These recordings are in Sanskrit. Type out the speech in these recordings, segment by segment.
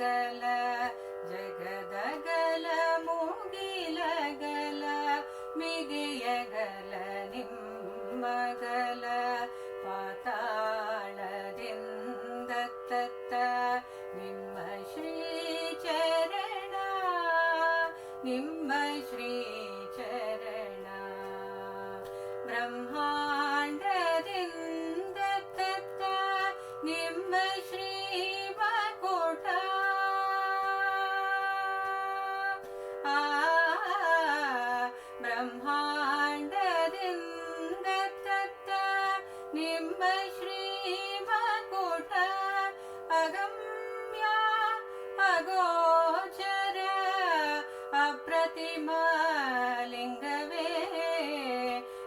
गल जगदगल मुगिलगला मिगलिम् निम्मगल पताळदिता निम्मश्री श्रीचरण निम्मश्री श्रीचरण ब्रह्मा निम्ब श्रीमकुट अगम्या अगोचर अप्रतिमालिङ्गवे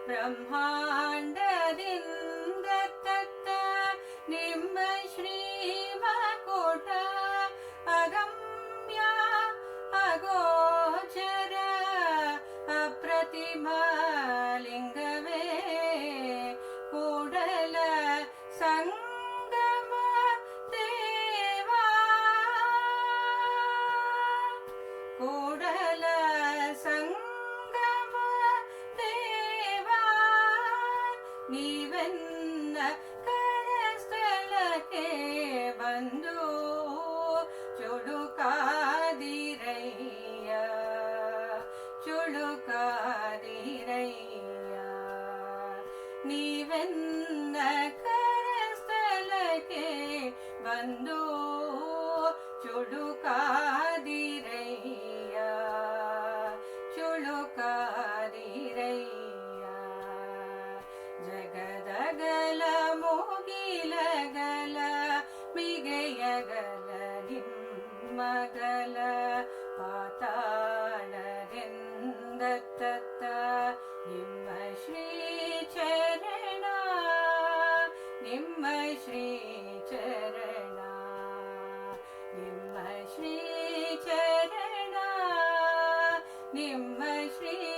ब्रह्माण्डदिङ्गत्त निम्ब श्रीमकुट अगम्या अगोचर अप्रतिमा ನೀವೆನ್ನ ಕರಸ್ಥಳಕ್ಕೆ ಬಂದು ಚುಡುಕಾದಿರಯ್ಯ ಚುಡುಕಾದಿರಯ್ಯ ನೀವೆನ್ನ ಕರಸ್ಥಳಕ್ಕೆ ಬಂದು ಚುಡುಕಾದಿರಯ್ಯ മകല പാതാളരിന്ദത്ത നിമ്മ ശ്രീ ചരണ നിമ്മ ശ്രീ ചരണ നിമ്മ ശ്രീ ചരണ നിമ്മ ശ്രീ